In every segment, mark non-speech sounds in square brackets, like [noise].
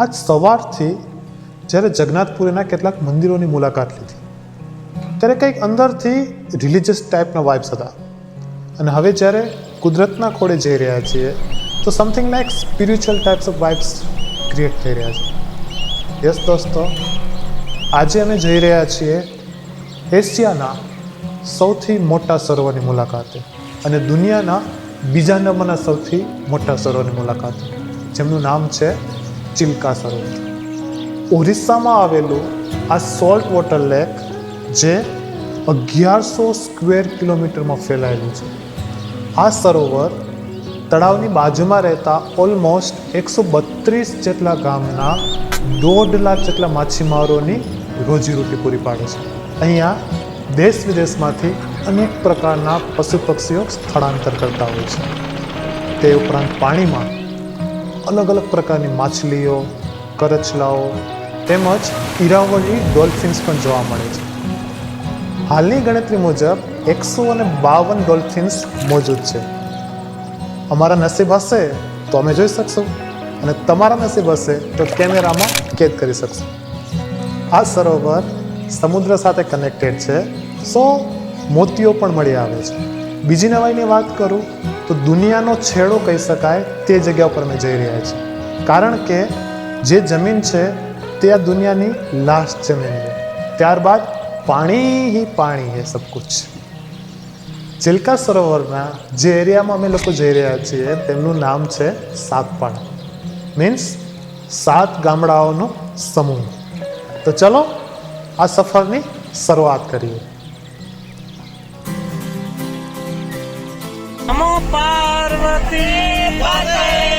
આજ સવારથી જ્યારે જગન્નાથપુરીના કેટલાક મંદિરોની મુલાકાત લીધી, ત્યારે કંઈક અંદરથી રિલિજિયસ ટાઈપના વાઇબ્સ હતા. અને હવે જ્યારે કુદરતના ખોળે જઈ રહ્યા છીએ, તો something like spiritual types of vibes create થઈ રહ્યા છે. યસ દોસ્તો, આજે અમે જઈ રહ્યા છીએ એશિયાના સૌથી મોટા સરોવરની મુલાકાતે અને દુનિયાના બીજા નંબરના સૌથી મોટા સરોવરની મુલાકાતે, જેમનું નામ છે ચિલ્કા સરોવર ઓરિસ્સામાં આવેલું આ સોલ્ટ વોટર લેક જે અગિયારસો સ્ક્વેર કિલોમીટરમાં ફેલાયેલું છે. આ સરોવર તળાવની બાજુમાં રહેતા ઓલમોસ્ટ એકસો બત્રીસ જેટલા ગામના દોઢ લાખ જેટલા માછીમારોની રોજીરોટી પૂરી પાડે છે. અહીંયા દેશ વિદેશમાંથી અનેક પ્રકારના પશુ પક્ષીઓ સ્થળાંતર કરતા હોય છે. તે ઉપરાંત પાણીમાં અલગ અલગ પ્રકારની માછલીઓ, કરચલાઓ તેમજ ઈરાવળી ડોલ્ફિન્સ પણ જોવા મળે છે. હાલની ગણતરી મુજબ એકસો અને બાવન ડોલ્ફિન્સ મોજૂદ છે. અમારા નસીબ હશે તો અમે જોઈ શકશું અને તમારા નસીબ હશે તો કેમેરામાં કેદ કરી શકશો. આ સરોવર સમુદ્ર સાથે કનેક્ટેડ છે, સો મોતીઓ પણ મળી આવે છે. બીજી નવાઈની વાત કરું તો દુનિયાનો છેડો કહી શકાય તે જગ્યા ઉપર અમે જઈ રહ્યા છીએ. કારણ કે જે જમીન છે તે આ દુનિયાની લાસ્ટ જમીન છે. ત્યારબાદ પાણી હી પાણી હે સબ કુછ. સરોવરના જે એરિયામાં અમે લોકો જઈ રહ્યા છીએ તેમનું નામ છે સાતપાડા. મીન્સ સાત ગામડાઓનો સમૂહ. તો ચલો આ સફરની શરૂઆત કરીએ. Bupati Bantai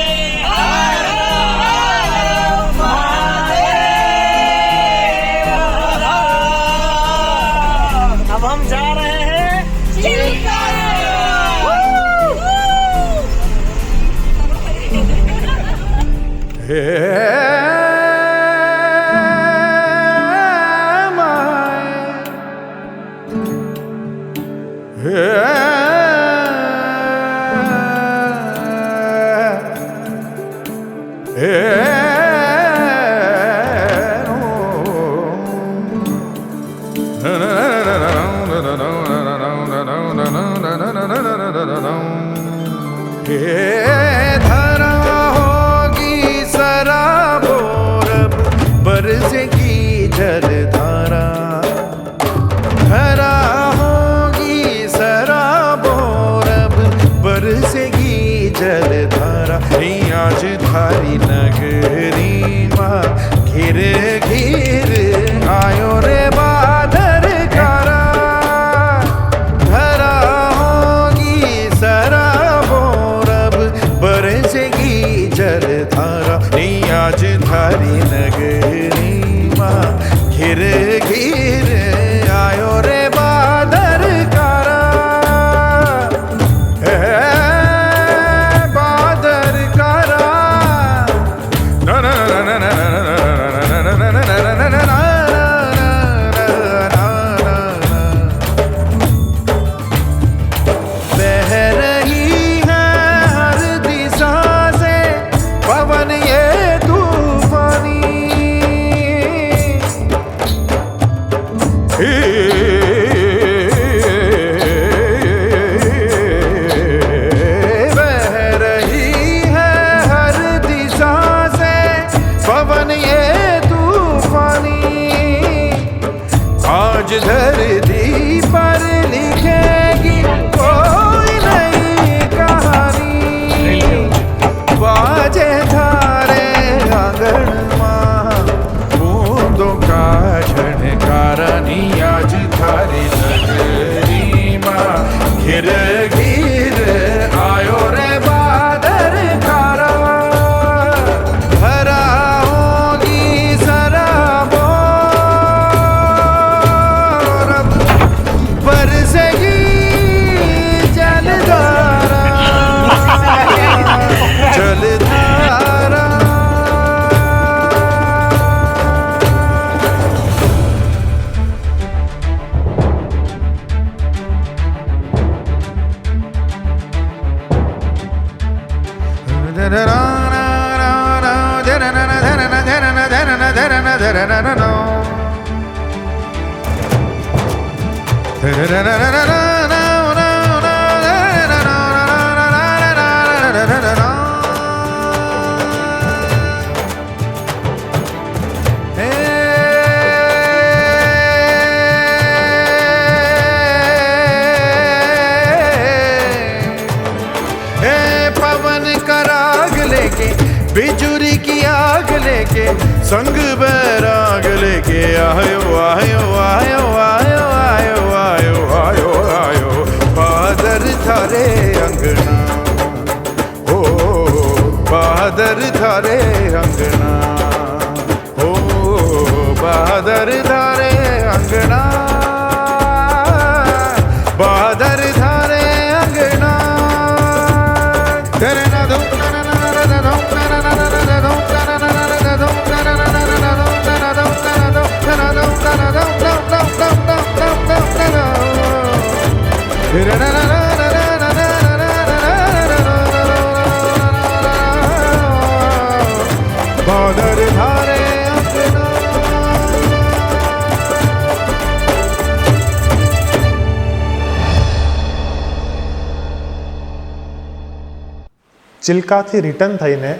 ચિલ્કાથી રિટર્ન થઈને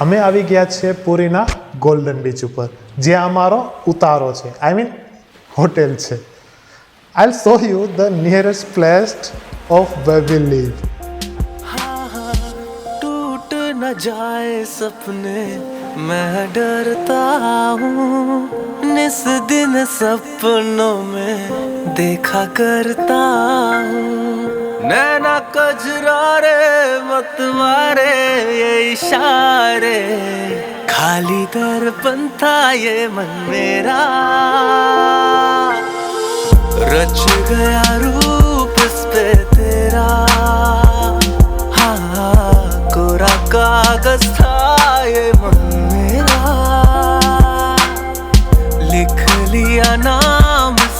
અમે આવી ગયા છીએ પુરીના ગોલ્ડન બીચ ઉપર જ્યાં અમારો ઉતારો છે આઈ મીન હોટેલ છે I show you the nearest place of way we leave टूट न जाए सपने मैं डरता हूँ निस दिन सपनों में देखा करता हूँ नैना कजरा रे मत मारे ये इशारे। खाली दर्पण था ये मन मेरा। रच गया रूप इस पे तेरा। हाँ कोरा कागज़ था ये लिख लिया नाम इस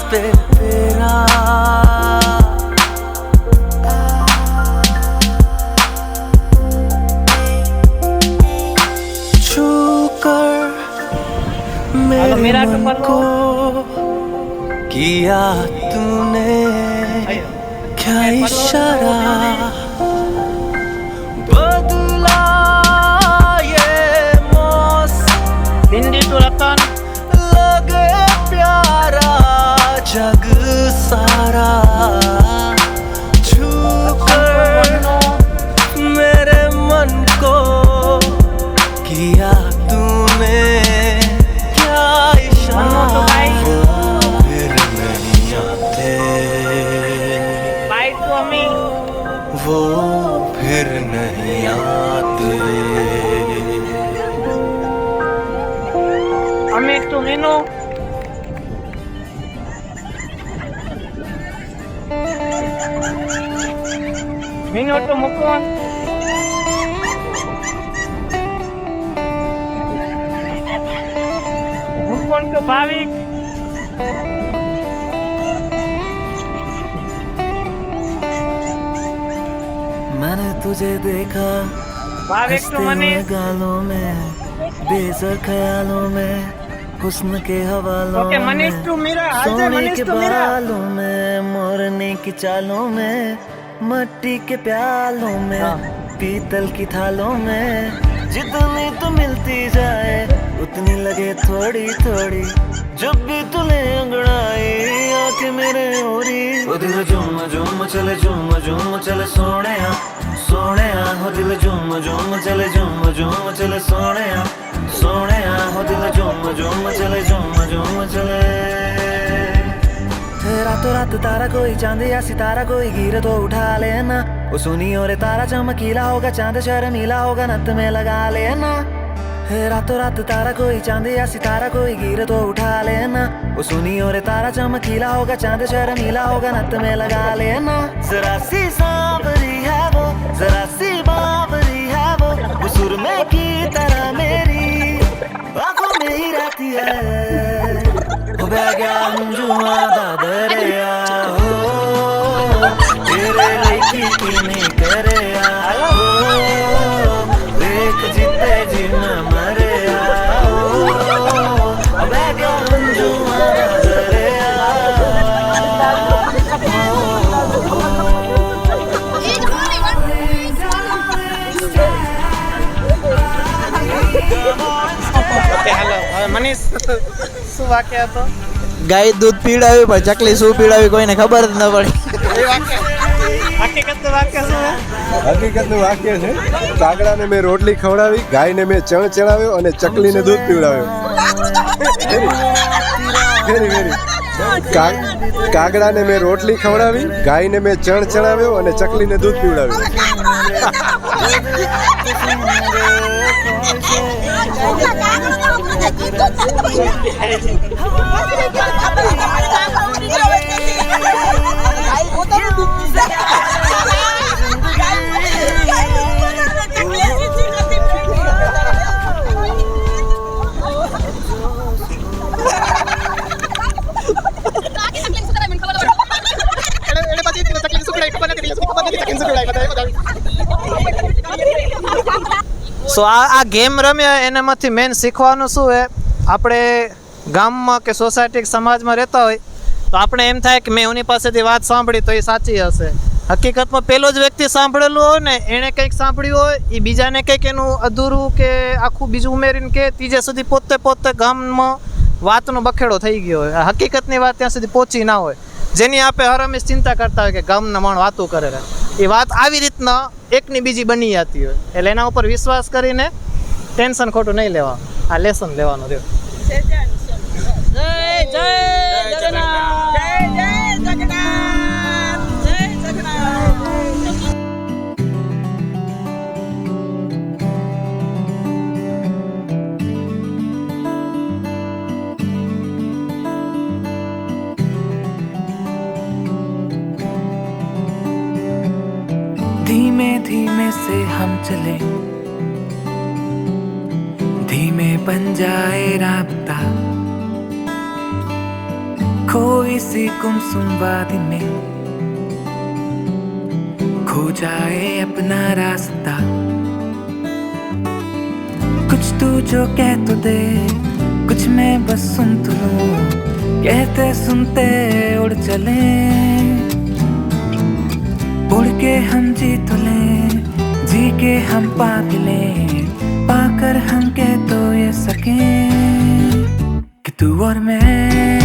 किया तूने? क्या इशारा? बदला ये हिंदी रतन लगे प्यारा जग सारा। भाविक मैंने तुझे देखा भाविक मनीष। गालों में बेसर ख्यालों में हुस्न के हवालों मनीष में टू मीरा सोने के बालों में मोरने की चालों में मट्टी के प्यालों में हाँ। पीतल की थालों में। जितनी तू मिलती जाए उतनी लगे थोड़ी थोड़ी जब भी तुले अंगड़ाई आके मेरे ओरी ओ दिल झूम झूम चले झूम झूम चले सोने सोने हो दिल झूम झूम चले झूम झूम चले सोने सोने हो दिल झूम झूम चले झूम झूम चले रातों रात तारा कोई चांद या सितारा कोई गिर तो उठा लेना वो सुनी और तारा चमकीला होगा चांद शर्मीला होगा नत में लगा लेना हे रातों रात तारा कोई चांद या सितारा कोई गिर तो उठा लेना वो सुनी और तारा चमकीला होगा चांद शर्मीला होगा नत में लगा लेना जरा सी सांवरी है वो जरा सी बावरी है वो वो सुरमे की तरह मेरी आंखों में ही रहती है બેગ્યા અંજુઆ દાદરિયા. હો તેરે કરે હવે શું વાક્ય હતો? ગાય દૂધ પીડાવી પણ ચકલી શું પીડાવી કોઈને ખબર જ ન પડી. હકીકતનું વાક્ય શું હકીકતનું વાક્ય છે કાગડાને મેં રોટલી ખવડાવી ગાયને મેં ચણ ચડાવ્યો અને ચકલીને દૂધ પીવડાવ્યો. વેરી વેરી કાગડાને મેં રોટલી ખવડાવી ગાયને મેં ચણ ચણાવ્યો અને ચકલીને દૂધ પીવડાવ્યું. સો આ આ ગેમ રમ્યા એનામાંથી મેન શીખવાનું શું છે? આપણે ગામમાં કે સોસાયટી સમાજમાં રહેતા હોય, તો આપણે એમ થાય કે મેં એની પાસેથી વાત સાંભળી તો એ સાચી હશે. હકીકતમાં પેલો જ વ્યક્તિ સાંભળેલું હોય ને એણે કંઈક સાંભળ્યું હોય એ બીજાને કંઈક એનું અધૂરું કે આખું બીજું ઉમેરીને કે ત્રીજે સુધી પોતે પોતે ગામમાં વાતનો બખેડો થઈ ગયો હોય. હકીકતની વાત ત્યાં સુધી પહોંચી ના હોય. જેની આપણે હરમેશ ચિંતા કરતા હોય કે ગામના માણ વાતો કરે. એ વાત આવી રીતના એકની બીજી બની જતી હોય એટલે એના ઉપર વિશ્વાસ કરીને ટેન્શન ખોટું નહીં લેવા આ લેસન લેવાનું રહ્યું धीमे से हम चले। धीमे बन जाए राबता खोई सी गुमसुम वादी में खो जाए अपना रास्ता। कुछ तू जो कह तो दे, कुछ मैं बस सुन तो लूँ। कहते सुनते उड़ चले। उड़ के हम जी तो ले। जी के हम पा भी ले पाकर हम कह तो ये सके कि तू और मैं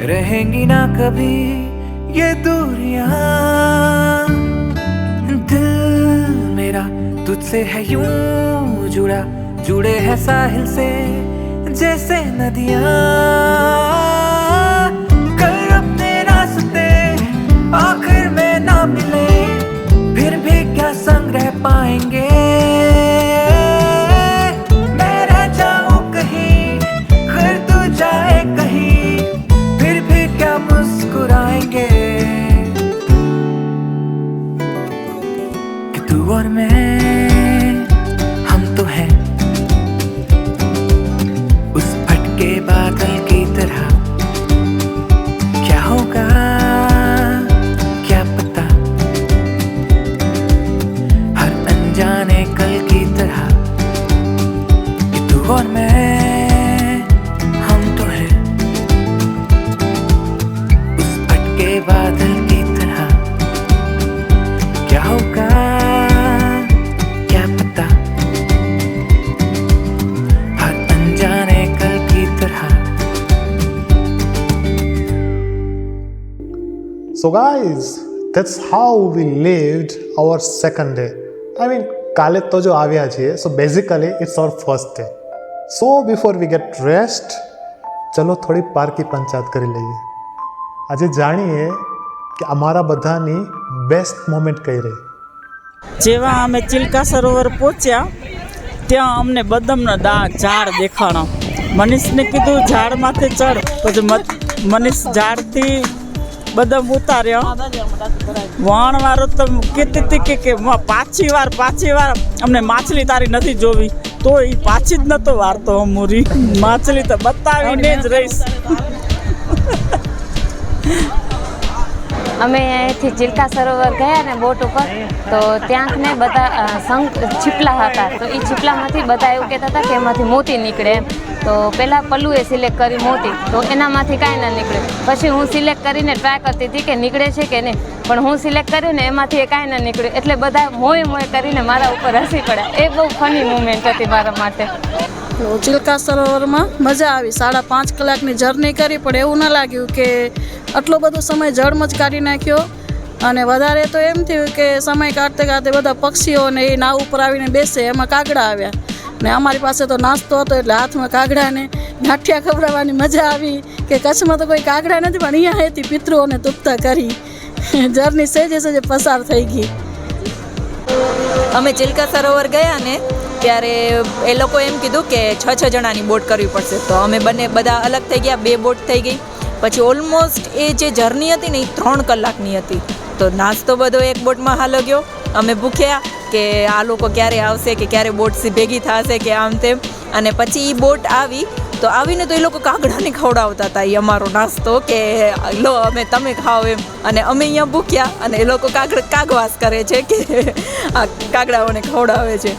रहेंगी ना कभी ये दूरियाँ। दिल मेरा तुझसे है यूँ जुड़ा, जुड़े है साहिल से जैसे नदियाँ। कि So, guys, that's how we our second day. I mean, કાલે તો જો આવ્યા છીએ so basically it's our first day so before we get rest ચલો થોડી પાર્કી પંચાયત કરી લઈએ. આજે જાણીએ કે અમારા બધાની બેસ્ટ મોમેન્ટ કઈ રહી. જેવા અમે ચિલ્કા સરોવર પહોંચ્યા ત્યાં અમને બદમનો દા ઝાડ દેખાણો. મનીષને કીધું ઝાડમાંથી ચડ પછી મનીષ ઝાડથી બદામ ઉતાર્યો. વાણવાળો તો કીધી હતી કે કે પાછી વાર પાછી વાર. અમને માછલી તારી નથી જોવી. તો એ પાછી જ નતો વારતો અમૂરી. માછલી તો બતાવીને જ રહીશ. અમે અહીંથી ચિલ્કા સરોવર ગયા ને બોટ ઉપર, તો ત્યાં ને બધા શંખ છીપલા હતા. તો એ છીપલામાંથી બધા એવું કહેતા હતા કે એમાંથી મોતી નીકળે એમ. તો પહેલાં પલ્લુએ સિલેક્ટ કરી મોતી. તો એનામાંથી કાંઈ ના નીકળે. પછી હું સિલેક્ટ કરીને ટ્રાય કરતી હતી કે નીકળે છે કે નહીં. પણ હું સિલેક્ટ કર્યું ને એમાંથી એ કાંઈ ના નીકળ્યું. એટલે બધા મોય મોય કરીને મારા ઉપર હસી પડ્યા. એ બહુ ફની મુમેન્ટ હતી મારા માટે. તો ચિલ્કા સરોવરમાં મજા આવી. સાડા પાંચ કલાકની જર્ની કરી, પણ એવું ના લાગ્યું કે આટલો બધો સમય જળમાં જ કાઢી નાખ્યો. અને વધારે તો એમ થયું કે સમય કાઢતે કાઢતે બધા પક્ષીઓને એ નાવ ઉપર આવીને બેસે, એમાં કાગડા આવ્યા. ને અમારી પાસે તો નાસ્તો હતો, એટલે હાથમાં કાગડાને ગાંઠિયા ખવડાવવાની મજા આવી કે કચ્છમાં તો કોઈ કાગડા નથી, પણ અહીંયા હતી, પિતૃઓને તુપ્તા કરી. જર્ની સહેજે સહેજે પસાર થઈ ગઈ. અમે ચિલ્કા સરોવર ગયા ને ત્યારે એ લોકો એમ કીધું કે છ છ જણાની બોટ કરવી પડશે. તો અમે બંને બધા અલગ થઈ ગયા, બે બોટ થઈ ગઈ. પછી ઓલમોસ્ટ એ જે જર્ની હતી ને એ ત્રણ કલાકની હતી. તો નાસ્તો બધો એક બોટમાં હાલો ગયો અમે ભૂખ્યા કે આ લોકો ક્યારે આવશે, કે ક્યારે બોટ ભેગી થશે, કે આમ તેમ. અને પછી એ બોટ આવી. તો આવીને તો એ લોકો કાગડાને ખવડાવતા હતા એ અમારો નાસ્તો, કે લો અમે તમે ખાઓ એમ. અને અમે અહીંયા ભૂખ્યા અને એ લોકો કાગડ કાગવાસ કરે છે કે આ કાગડાઓને ખવડાવે છે.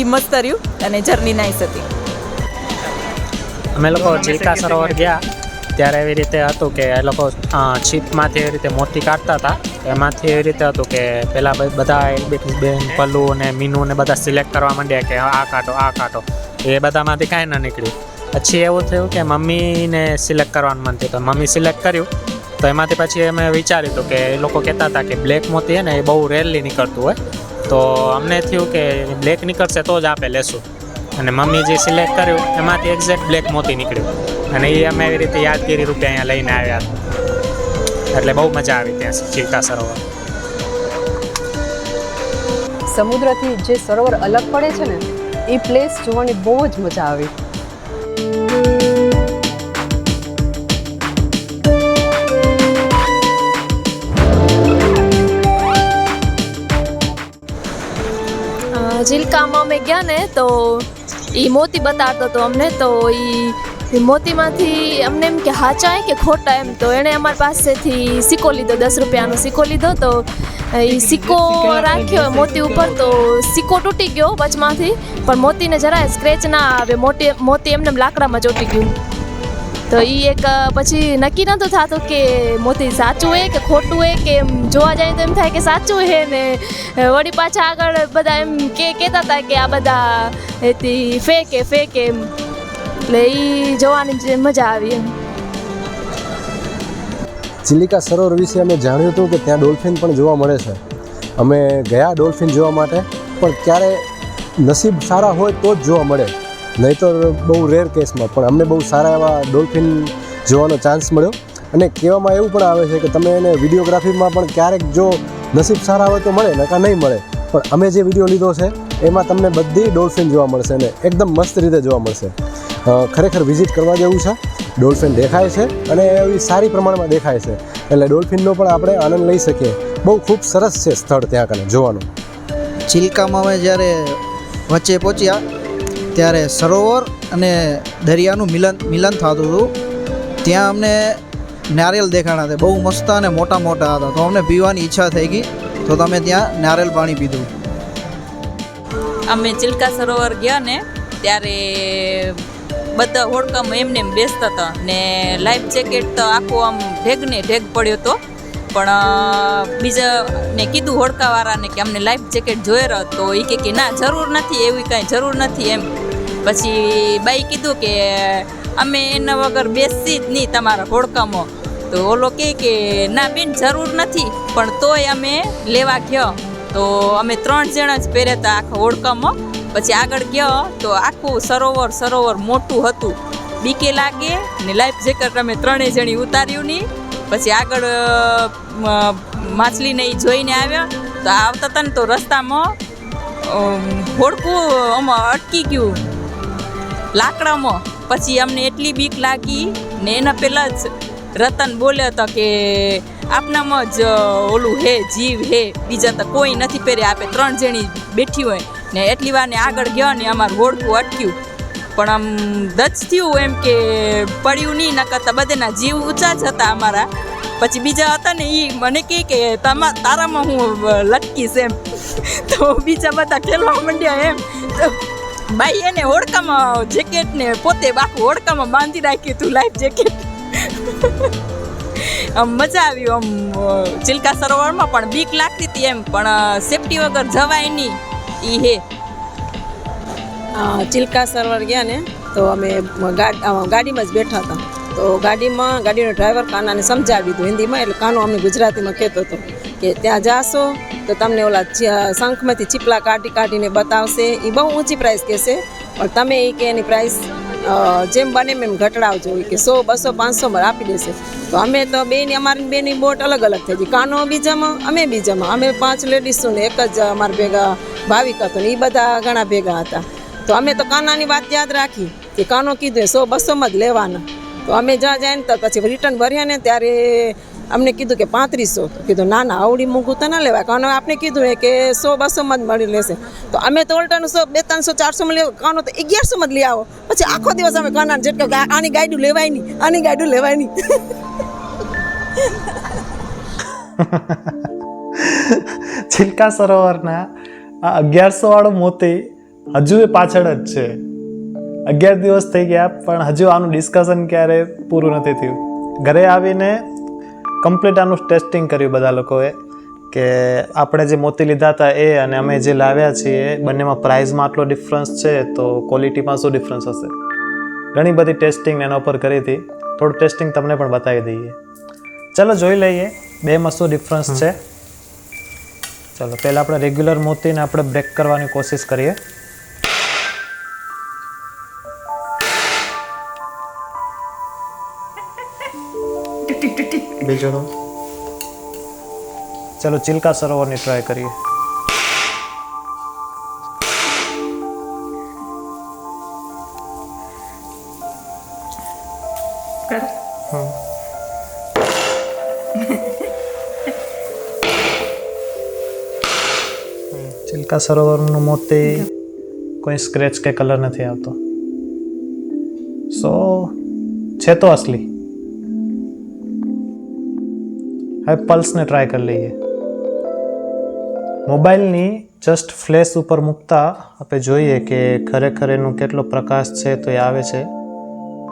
એ મસ્ત રહ્યું અને જર્ની નાઈસ હતી. અમે લોકો ચિલ્કા સરોવર ગયા. ત્યારે એવી રીતે હતું કે એ લોકો છીપમાંથી એવી રીતે મોતી કાઢતા હતા. એમાંથી એવી રીતે હતું કે પહેલાં બધા બેન, પલ્લુ અને મીનુ ને બધા સિલેક્ટ કરવા માંડ્યા કે આ કાઢો આ કાઢો. એ બધામાંથી કાંઈ ના નીકળ્યું. પછી એવું થયું કે મમ્મીને સિલેક્ટ કરવાનું મન થયું. તો મમ્મી સિલેક્ટ કર્યું. તો એમાંથી પછી અમે વિચાર્યું હતું કે એ લોકો કહેતા હતા કે બ્લેક મોતી હે ને એ બહુ રેરલી નીકળતું હોય. તો અમને થયું કે બ્લેક નીકળશે તો જ આપણે લેશું. અને મમ્મી જે સિલેક્ટ કર્યું, એમાંથી એક્ઝેક્ટ બ્લેક મોતી નીકળ્યું. અને એ અમે એવી રીતે યાદગીરી રૂપે અહીંયા લઈને આવ્યા. એટલે બહુ મજા આવી ત્યાં ચિલ્કા સરોવર. સમુદ્રથી જે સરોવર અલગ પડે છે ને, એ પ્લેસ જોવાની બહુ જ મજા આવી. ચિલ્કામાં અમે ગયા ને તો એ મોતી બતાવતો હતો અમને તો એ મોતીમાંથી અમને એમ કે હાચા કે ખોટા એમ. તો એણે અમારી પાસેથી સિક્કો લીધો દસ રૂપિયાનો સિક્કો લીધો તો એ સિક્કો રાખ્યો મોતી ઉપર તો સિક્કો તૂટી ગયો વચમાંથી પણ મોતીને જરાય સ્ક્રેચ ના આવે. મોટી મોતી એમને એમ લાકડામાં ચોટી ગયું. તો એ એક પછી નક્કી નહોતું થતું કે મોતી સાચું હોય કે ખોટું હોય કે એમ જોવા જાય તો એમ થાય કે સાચું છે ને વળી પાછા આગળ બધા એમ કે, કહેતા હતા કે આ બધા એથી ફેંકે ફેંકે એમ. એટલે એ જોવાની મજા આવી એમ. ચિલિકા સરોવર વિશે અમે જાણ્યું હતું કે ત્યાં ડોલ્ફિન પણ જોવા મળે છે. અમે ગયા ડોલ્ફિન જોવા માટે, પણ ક્યારે નસીબ સારા હોય તો જ જોવા મળે. નહીંતર બહુ રેર કેસમાં પણ અમને બહુ સારા એવા ડોલ્ફિન જોવાનો ચાન્સ મળ્યો. અને કહેવામાં એવું પણ આવે છે કે તમે એને વિડીયોગ્રાફીમાં પણ ક્યારેક જો નસીબ સારા હોય તો મળે નકા નહીં મળે. પણ અમે જે વીડિયો લીધો છે, એમાં તમને બધી ડોલ્ફિન જોવા મળશે અને એકદમ મસ્ત રીતે જોવા મળશે. ખરેખર વિઝિટ કરવા જેવું છે. ડોલ્ફિન દેખાય છે અને એવી સારી પ્રમાણમાં દેખાય છે. એટલે ડોલ્ફિનનો પણ આપણે આનંદ લઈ શકીએ. બહુ ખૂબ સરસ છે સ્થળ ત્યાં કને જોવાનું. ચિલ્કામાં અમે જ્યારે વચ્ચે પહોંચ્યા ત્યારે સરોવર અને દરિયાનું મિલન મિલન થતું હતું. ત્યાં અમને નારિયેલ દેખાણા હતા. બહુ મસ્ત અને મોટા મોટા હતા. તો અમને પીવાની ઈચ્છા થઈ ગઈ. તો તમે ત્યાં નારિયેલ પાણી પીધું. અમે ચિલકા સરોવર ગયા ને, ત્યારે બધા હોડકામાં એમને એમ બેસતા હતા. ને લાઈફ જેકેટ તો આખું આમ ઢેગને ઢેગ પડ્યો હતો. પણ બીજા ને કીધું હોડકાવાળાને કે અમને લાઈફ જેકેટ રહ્યો તો એ કે ના, જરૂર નથી, એવી કાંઈ જરૂર નથી એમ. પછી બાઈ કીધું કે અમે એના વગર બેસી જ નહીં તમારા હોડકામાં તો ઓલો કહે કે, ના બેન, જરૂર નથી, પણ તોય અમે લેવા ગયો. તો અમે ત્રણ જણા જ પહેર્યા હતા આખા ઓળખામાં પછી આગળ ગયો, તો આખું સરોવર સરોવર મોટું હતું. બીકે લાગે ને લાઈફ જેકેટ અમે ત્રણેય જણી ઉતાર્યું નહીં. પછી આગળ માછલીને એ જોઈને આવ્યા. તો આવતા હતા ને તો રસ્તામાં હોડકું આમાં અટકી ગયું. લાકડામાં. પછી અમને એટલી બીક લાગી ને એના પહેલાં જ રતન બોલ્યો હતો કે આપનામાં જ ઓલું હે, જીવ હે, બીજા તો કોઈ નથી પહેરે. આપે ત્રણ જણી બેઠી હોય ને એટલી વાર ને આગળ ગયો ને અમારું હોડકું અટક્યું. પણ આમ દચ થયું એમ કે પડ્યું નહીં, નકર તો બધાના જીવ ઊંચા જ હતા અમારા. પછી બીજા હતા ને એ મને કહે કે તમા, તારામાં હું લટકીશ એમ. તો બીજા બધા ખેલવા માંડ્યા એમ. બાઈ એને હોડકામાં જેકેટ ને પોતે બાકું હોડકામાં બાંધી રાખ્યું હતું લાઈફ જેકેટ આમ મજા આવી આમ ચિલ્કા સરોવરમાં પણ બીક લાગતી હતી એમ, પણ સેફટી વગર જવાય નહીં. એ હે. ચિલકા સરોવર ગયા ને, તો અમે ગાડીમાં જ બેઠા હતા. તો ગાડીમાં, ગાડીનો ડ્રાઈવર કાનાને સમજાવી દીધું હિન્દીમાં, એટલે કાનો અમને ગુજરાતીમાં કહેતો હતો કે ત્યાં જાશો તો તમને ઓલા શંખમાંથી ચીપલા કાઢી, કાઢીને બતાવશે. એ બહુ ઊંચી પ્રાઇસ કહેશે, પણ તમે એ કે એની પ્રાઇસ જેમ બને એમ ઘટાડજો. કે સો, બસો પાંચસોમાં આપી દેશે. તો અમે તો બેની, અમારી બેની બોટ અલગ અલગ થઈ ગઈ. કાનો બીજામાં, અમે બીજામાં. અમે પાંચ લેડીઝો ને એક જ અમારા ભેગા, ભાવિક હતો ને એ બધા ઘણા ભેગા હતા. તો અમે તો કાનાની વાત યાદ રાખી કે કાનો કીધું સો, બસોમાં જ લેવાના. તો અમે જ્યાં જાય ને તો પછી રિટર્ન ભર્યા ને ત્યારે અમને કીધું કે પાંત્રીસો. કીધું, ના ના, આવડી મૂકું તો ના લેવાય. કારણ આપણે કીધું કે સો બસોમાં જ મળી લેશે. તો અમે તો ઓલટાનું સો, બે, ત્રણસો ચારસોમાં લેવો કાનો તો અગિયારસોમાં જ લઈ આવો. પછી આખો દિવસ અમે કાના જેટલો આની ગાડું લેવાય નહીં, આની ગાડું લેવાય નહીં. [laughs] છિલકા સરોવરના આ અગિયારસો વાળો મોતી હજુ એ પાછળ જ છે. અગિયાર દિવસ થઈ ગયા, પણ હજુ આનું ડિસ્કશન ક્યારે પૂરું નથી થયું. ઘરે આવીને કમ્પ્લીટ આનું ટેસ્ટિંગ કર્યું બધા લોકોએ, કે આપણે જે મોતી લીધા હતા એ અને અમે જે લાવ્યા છીએ, બંનેમાં પ્રાઇઝમાં આટલો ડિફરન્સ છે, તો ક્વોલિટીમાં શું ડિફરન્સ હશે? ઘણી બધી ટેસ્ટિંગ એના ઉપર કરી હતી. થોડું ટેસ્ટિંગ તમને પણ બતાવી દઈએ. ચાલો જોઈ લઈએ, બેમાં શું ડિફરન્સ છે. ચાલો, પહેલાં આપણે રેગ્યુલર મોતીને આપણે બ્રેક કરવાની કોશિશ કરીએ. બીજો ચલો ચિલકા સરોવરની ટ્રાય કરીએ. હમ. ચિલ્કા સરોવરનું મોતી કોઈ સ્ક્રેચ કે કલર નથી આવતો. સો છે તો અસલી. હવે પલ્સને ટ્રાય કરી લઈએ. મોબાઈલની જસ્ટ ફ્લેશ ઉપર મૂકતા આપણે જોઈએ કે ખરેખર એનું કેટલો પ્રકાશ છે તો એ આવે છે.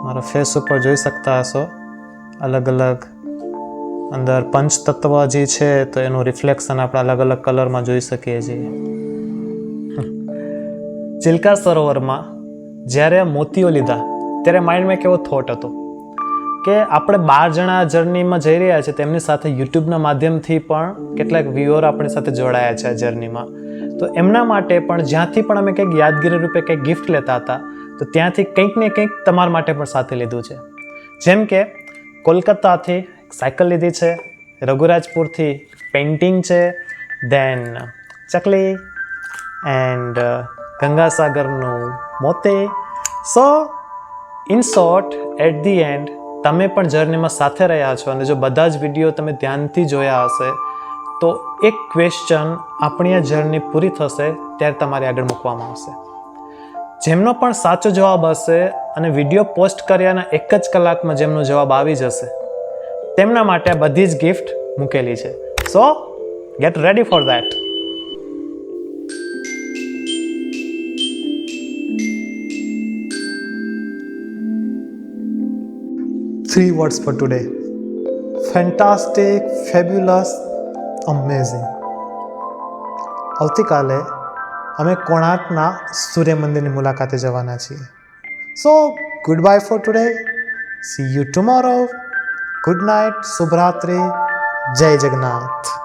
મારા ફેસ ઉપર જોઈ શકતા હશો. અલગ અલગ અંદર પંચતત્વ જે છે તો એનું રિફ્લેક્શન આપણે અલગ અલગ કલરમાં જોઈ શકીએ છીએ. ચિલ્કા સરોવરમાં જ્યારે મોતીઓ લીધા, ત્યારે માઇન્ડમાં કેવો થોટ હતો? કે આપણે બાર જણા જર્નીમાં જઈ રહ્યા છે તેમની સાથે યુટ્યુબના માધ્યમથી પણ કેટલાક વ્યુઅર આપણી સાથે જોડાયા છે આ જર્નીમાં. તો એમના માટે પણ જ્યાંથી પણ અમે કંઈક યાદગીરી રૂપે કંઈક ગિફ્ટ લેતા હતા, તો ત્યાંથી કંઈક ને કંઈક તમારા માટે પણ સાથે લીધું છે. જેમ કે કોલકાતાથી સાયકલ લીધી છે, રઘુરાજપુરથી પેઇન્ટિંગ છે દેન ચકલી એન્ડ ગંગાસાગરનું મોતે. So in short at the end તમે પણ જર્નીમાં સાથે રહ્યા છો અને જો બધા જ વીડિયો તમે ધ્યાનથી જોયા હશે, તો એક ક્વેશ્ચન આપણી આ જર્ની પૂરી થશે ત્યારે તમારે આગળ મૂકવામાં આવશે. જેમનો પણ સાચો જવાબ હશે અને વીડિયો પોસ્ટ કર્યાના એક જ કલાકમાં જેમનો જવાબ આવી જશે, તેમના માટે આ બધી જ ગિફ્ટ મૂકેલી છે. So get ready for that three words for today. Fantastic, fabulous, amazing. આવતીકાલે અમે કોણાર્કના સૂર્ય મંદિરની મુલાકાતે જવાના છીએ. So good bye for today see you tomorrow good night શુભરાત્રિ. જય જગન્નાથ.